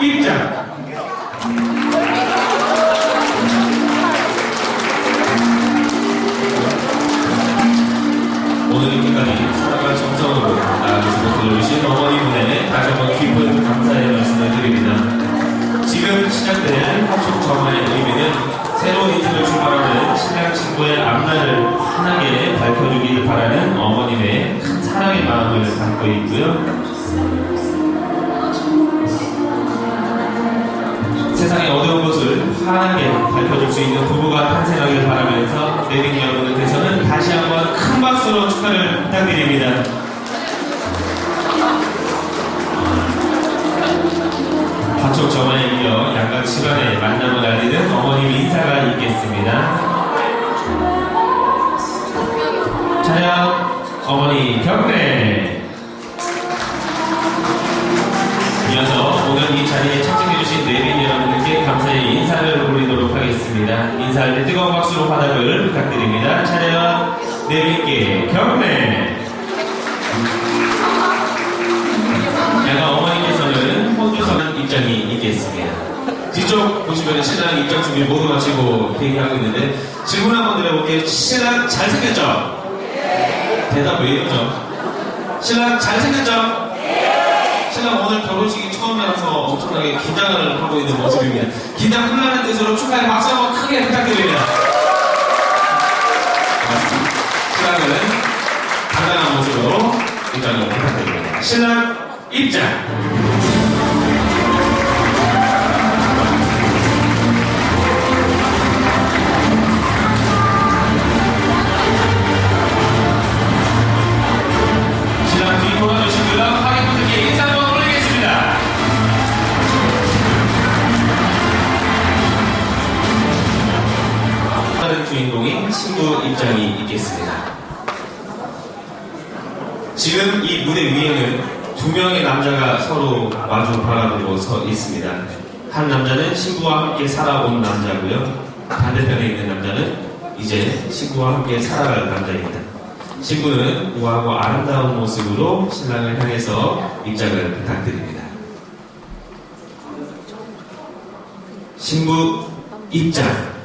입장. 오늘 이렇게까지 사랑과 정성으로 나아가시고 들어주신 어머니분에 다시 한번 깊은 감사의 말씀을 드립니다. 지금 시작될 합숙 정화의 의미는 새로운 인생을 출발하는 신랑 친구의 앞날을 환하게 밝혀주길 바라는 어머님의 큰 사랑의 마음을 담고 있고요. 환하게 밝혀줄 수 있는 부부가 탄생하길 바라면서 내린 여러분을 대해서는 다시 한번 큰 박수로 축하를 부탁드립니다. 가족 전화에 이어 양가 집안의 만남을 알리는 어머님 인사가 있겠습니다. 차렷 어머니 경례 이어서 오늘 이 자리에 참석해주신 여러분들께 감사의 인사를 올리도록 하겠습니다. 인사할 때 뜨거운 박수로 받아을 부탁드립니다. 차렷 내빈께 경례 양가 어머니께서는 혼주선 입장이 있겠습니다. 뒤쪽 보시면 신랑 입장 준비 모두 마치고 대기하고 있는데 질문 한번 드려볼게요. 신랑 잘생겼죠? 대답 왜 이러죠? 신랑 잘생겼죠? 신랑 오늘 결혼식이 처음이라서 엄청나게 긴장을 하고 있는 모습입니다. 긴장 풀라는 뜻으로 축하의 박수 한번 크게 부탁드립니다. 신랑은 당당한 모습으로 입장을 부탁드립니다. 신랑 입장! 있겠습니다. 지금 이 무대 위에는 두 명의 남자가 서로 마주 바라보고 서 있습니다. 한 남자는 신부와 함께 살아온 남자고요. 반대편에 있는 남자는 이제 신부와 함께 살아갈 남자입니다. 신부는 우아하고 아름다운 모습으로 신랑을 향해서 입장을 부탁드립니다. 신부 입장.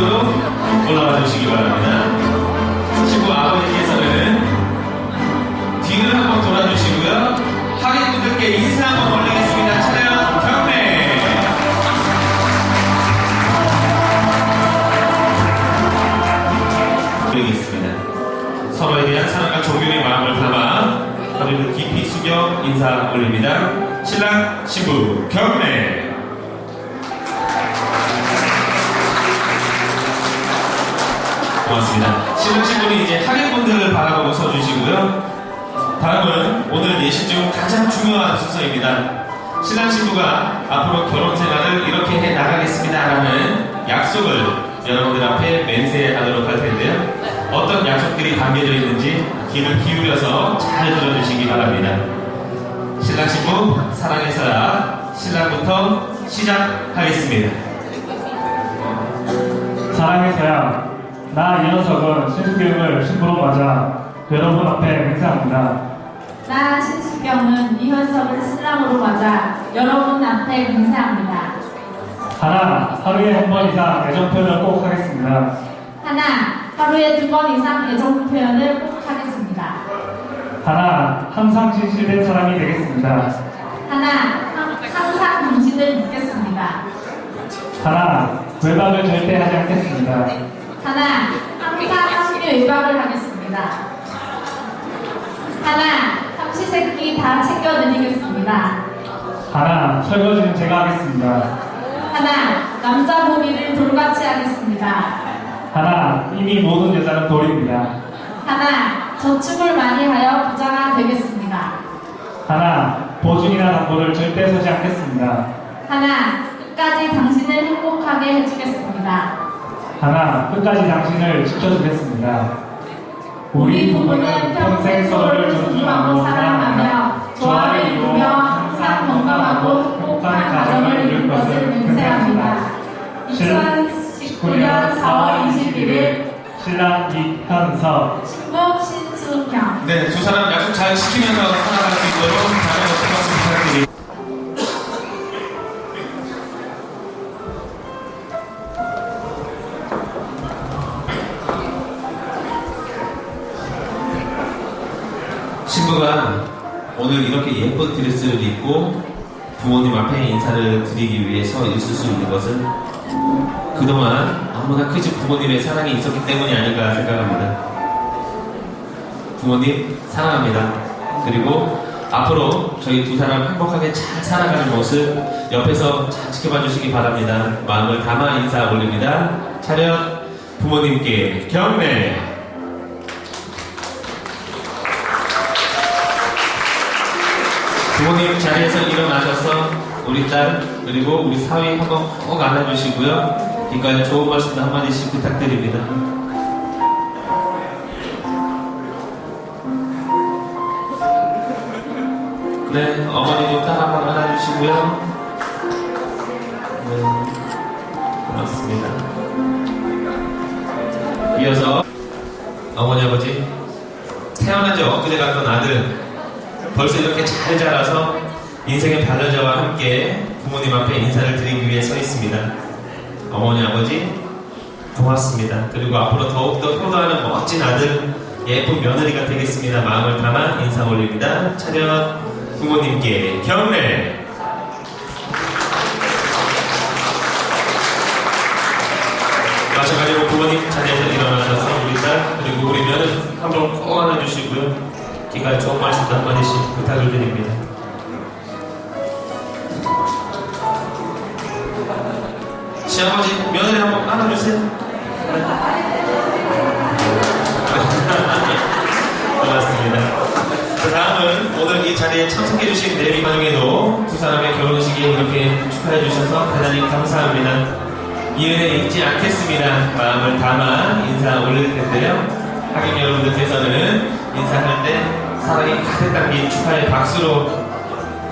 단상 위쪽으로 올라와 주시기 바랍니다. 신부 아버지께서는 뒤를 한번 돌아주시고요. 하객분들께 인사 한번 올리겠습니다. 차렷 경례. 올리겠습니다. 서로에 대한 사랑과 존경의 마음을 담아 허리를 깊이 숙여 인사 올립니다. 신랑 신부 경례. 고맙습니다. 신랑 신부는 이제 하객분들을 바라보고 서주시고요. 다음은 오늘 예식 중 가장 중요한 순서입니다. 신랑 신부가 앞으로 결혼 생활을 이렇게 해 나가겠습니다라는 약속을 여러분들 앞에 맹세하도록 할 텐데요. 어떤 약속들이 담겨져 있는지 귀를 기울여서 잘 들어주시기 바랍니다. 신랑 신부 사랑의 사랑 신랑부터 시작하겠습니다. 사랑의 서양, 나 이현석은 신수경을 신부로 맞아 여러분 앞에 맹세합니다. 나 신수경은 이현석을 신랑으로 맞아 여러분 앞에 맹세합니다. 하나, 하루에 한 번 이상 애정 표현을 꼭 하겠습니다. 하나, 하루에 두 번 이상 애정 표현을 꼭 하겠습니다. 하나, 항상 진실된 사람이 되겠습니다. 하나, 항- 항상 당신을 믿겠습니다. 하나, 외박을 절대 하지 않겠습니다. 하나, 항상 합류 외박을 하겠습니다. 하나, 삼시세끼 다 챙겨드리겠습니다. 하나, 설거지는 제가 하겠습니다. 하나, 남자 보기를 돌같이 하겠습니다. 하나, 이미 모든 여자는 돌입니다. 하나, 저축을 많이 하여 부자가 되겠습니다. 하나, 보증이나 담보를 절대 서지 않겠습니다. 하나, 끝까지 당신을 행복하게 해주겠습니다. 하나, 끝까지 당신을 지켜주겠습니다. 우리 부부는 평생 서로를 존중하고 사랑하며 조화를 이루며 항상 건강하고 행복한 가정을 이룰 것을 맹세합니다. 2019년 4월 21일 신랑 이현석 신부 신수경 네, 두 사람 약속 잘 지키면서 살아갈 수 있도록 신부가 오늘 이렇게 예쁜 드레스를 입고 부모님 앞에 인사를 드리기 위해 서 있을 수 있는 것은 그동안 너무나 크지 부모님의 사랑이 있었기 때문이 아닌가 생각합니다. 부모님 사랑합니다. 그리고 앞으로 저희 두 사람 행복하게 잘 살아가는 모습 옆에서 잘 지켜봐 주시기 바랍니다. 마음을 담아 인사 올립니다. 차렷 부모님께 경례. 부모님 자리에서 일어나셔서 우리 딸 그리고 우리 사위 한번 꼭 안아주시고요. 뒷까지 좋은 말씀도 한마디씩 부탁드립니다. 네, 어머니도 딸 한번 안아주시고요. 네, 고맙습니다. 이어서 어머니 아버지 태어난 지 엊그제 같던 아들 벌써 이렇게 잘 자라서 인생의 반려자와 함께 부모님 앞에 인사를 드리기 위해 서 있습니다. 어머니 아버지 고맙습니다. 그리고 앞으로 더욱더 효도하는 멋진 아들 예쁜 며느리가 되겠습니다. 마음을 담아 인사 올립니다. 차렷 부모님께 경례 마찬가지로 부모님 자리에서 일어나셔서 우리 딸 그리고 우리 며느리 한번 꼭 안아주시고요. 기가 좋은 말씀도 한마디씩 부탁을 드립니다. 시아버지 며느리 한번 안아주세요. 고맙습니다. 자, 다음은 오늘 이 자리에 참석해주신 내비 가족에도 두 사람의 결혼식에 이렇게 축하해주셔서 대단히 감사합니다. 이 은혜 잊지 않겠습니다. 마음을 담아 인사 올릴 텐데요. 하객 여러분들께서는 인사할 때 사랑이 가득 담긴 축하의 박수로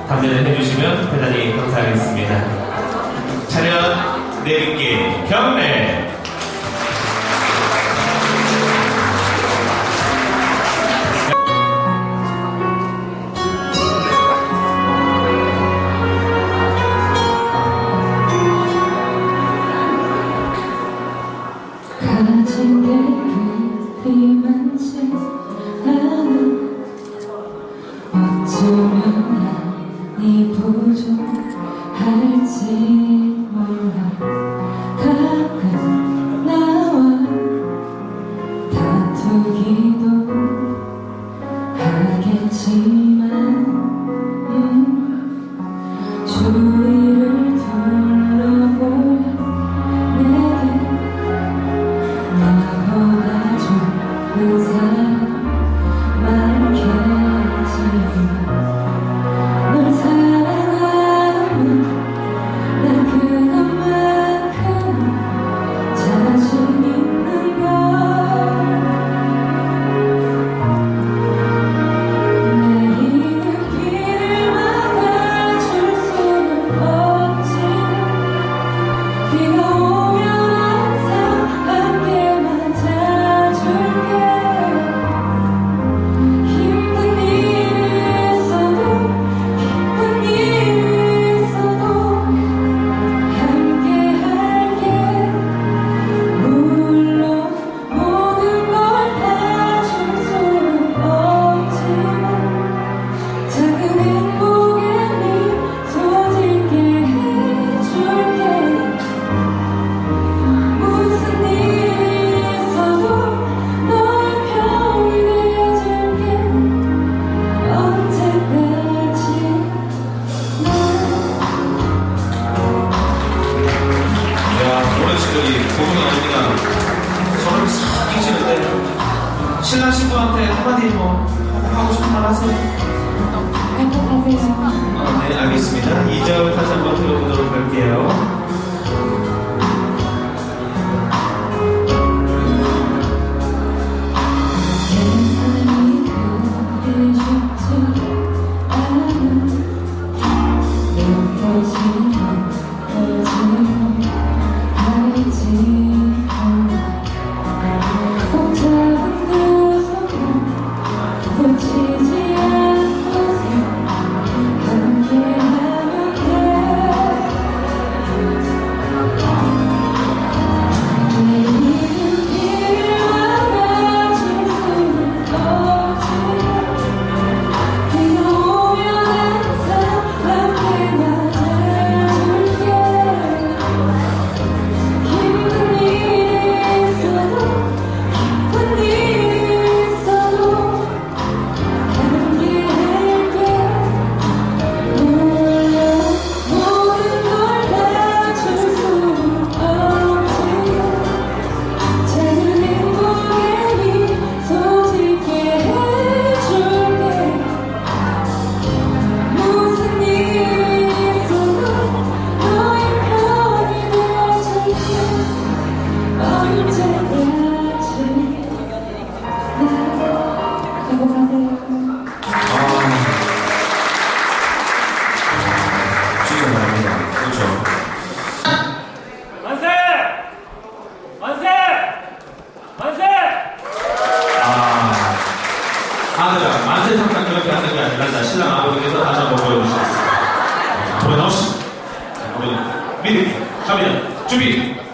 답변을 해주시면 대단히 감사하겠습니다. 차렷 내리께 경례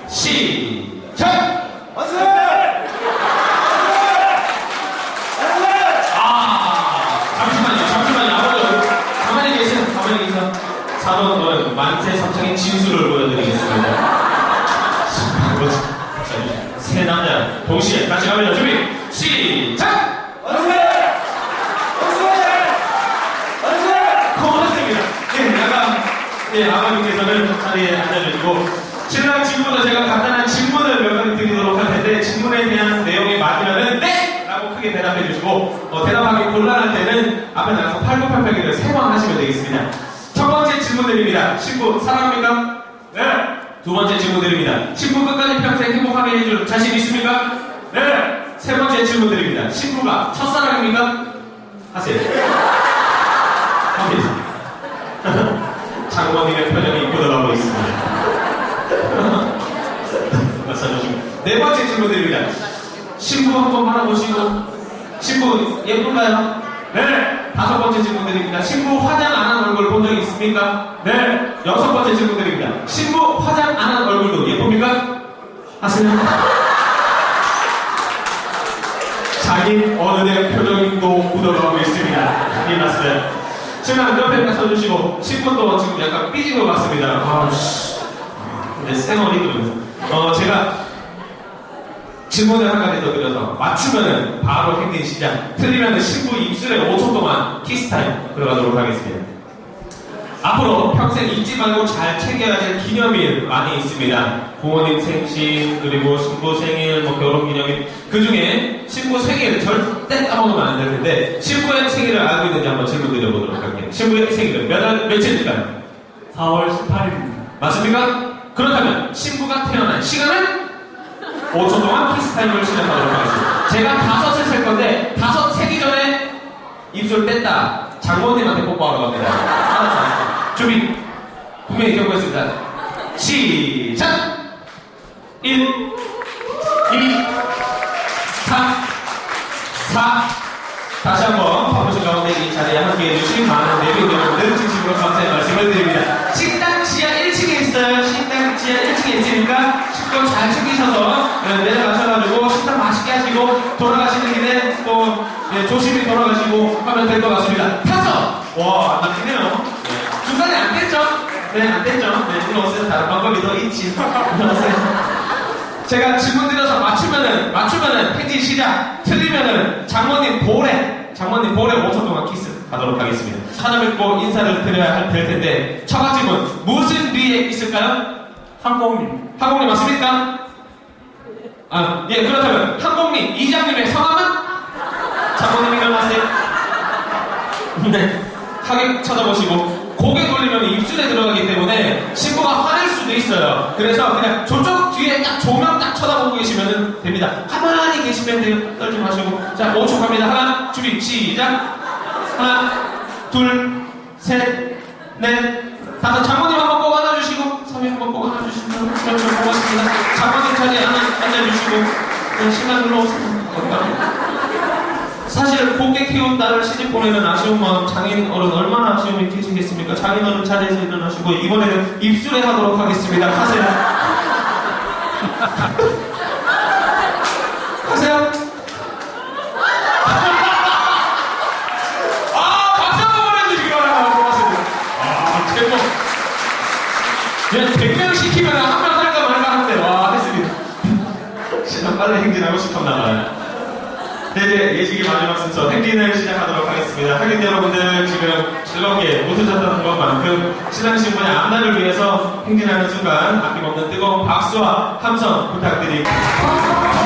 시작! 만세! 아, 잠시만요, 잠시만요. 아버지, 가만히 계세요, 가만히 계세요. 4번 노래 만세 삼창의 진수를 보여드리겠습니다. 세 남자 동시에 같이 갑니다. 준비, 시작! 고맙습니다. 네, 약간, 네, 아버님께서는 자리에 앉아주시고, 신랑 지금부터 제가 간단한 질문을 몇 가지 드리도록 할 텐데, 질문에 대한 내용이 맞으면은, 네! 라고 크게 대답해 주시고, 어, 대답하기 곤란할 때는 앞에 나가서 팔굽혀펴기를 세 번 하시면 되겠습니다. 첫 번째 질문 드립니다. 친구, 사랑합니까? 네. 두 번째 질문 드립니다. 친구 끝까지 평생 행복하게 해줄 자신 있습니까? 네. 세 번째 질문 드립니다. 친구가 첫사랑입니까? 하세요. 장모님의 표정이 굳어가고 있습니다. 맞춰주시고. 네 번째 질문 드립니다. 신부 한번 바라보시고, 신부 예쁜가요? 네. 다섯 번째 질문 드립니다. 신부 화장 안 한 얼굴 본적 있습니까? 네. 여섯 번째 질문 드립니다. 신부 화장 안 한 얼굴도 예쁩니까? 하세요. 자기 표정이 또 묻어가고 있습니다. 이 말씀. 신랑 옆에 서주시고 신분도 지금 약간 삐진 것 같습니다. 아, 씨. 근데 생얼이 들면서. 어, 제가 질문을 한 가지 더 드려서 맞추면은 바로 행진 시작. 틀리면은 신부 입술에 5초 동안 키스 타임 들어가도록 하겠습니다. 앞으로 평생 잊지 말고 잘 챙겨야 될 기념일 많이 있습니다. 부모님 생신, 그리고 신부 생일, 뭐 결혼 기념일. 그 중에 신부 생일 절대 까먹으면 안 될 텐데, 신부의 생일을 알고 있는지 한번 질문 드려보도록 할게요. 신부의 생일은 몇 월, 며칠일까요? 4월 18일입니다. 맞습니까? 그렇다면 신부가 태어난 시간은 5초 동안 키스 타임을 시작하도록 하겠습니다. 제가 다섯을 셀 건데, 다섯 세기 전에 입술 뺐다. 장모님한테 뽀뽀하러 갑니다. 알았어, 알았어. 준비. 분명히 경고했습니다. 시작! 1, 네, 내려가셔가지고 식당 맛있게 하시고 돌아가시는 길에 또 네, 조심히 돌아가시고 하면 될 것 같습니다. 타서! 와, 안 막히네요. 네. 중간에 안 됐죠? 네, 안 됐죠? 네, 들어오세요. 다른 방법이 더 있지. 들어오세요. 제가 질문 드려서 맞추면은 맞추면은 행진 시작 틀리면은 장모님 볼에 장모님 볼에 5초 동안 키스 하도록 하겠습니다 찾아뵙고 인사를 드려야 할- 될 텐데 첫 번째 분 무슨 뒤에 있을까요? 항공님. 항공님 맞습니까? 아, 예 그렇다면 항공님 이장님의 성함은? 자 장모님 일어나세요. 네. 하객 쳐다보시고 고개 돌리면 입술에 들어가기 때문에 친구가 화낼 수도 있어요. 그래서 그냥 저쪽 뒤에 딱 조명 딱 쳐다보고 계시면 됩니다. 가만히 계시면 돼요. 떨지 마시고. 자, 5초 갑니다. 하나, 준비, 시작. 하나, 둘, 셋, 넷, 다섯. 장모님 한 번 꼭 안아주시고, 서희 한번 꼭 안아주시 면 그렇죠. 고맙습니다. 장모님 자리에 앉아, 앉아주시고, 네, 시간 흘러오습니다 사실 곱게 키운 딸을 시집 보내는 아쉬운 마음 장인 어른 얼마나 아쉬움이 계시겠습니까? 장인 어른 자리에서 일어나시고 이번에는 입술에 하도록 하겠습니다. 하세요. 빨리 행진하고 싶었나 봐요. 네, 이제 예식이 마지막 순서 행진을 시작하도록 하겠습니다. 하객 여러분들 지금 즐겁게 웃으셨다는 것만큼 신랑 신부의 앞날을 위해서 행진하는 순간 아낌없는 뜨거운 박수와 함성 부탁드립니다.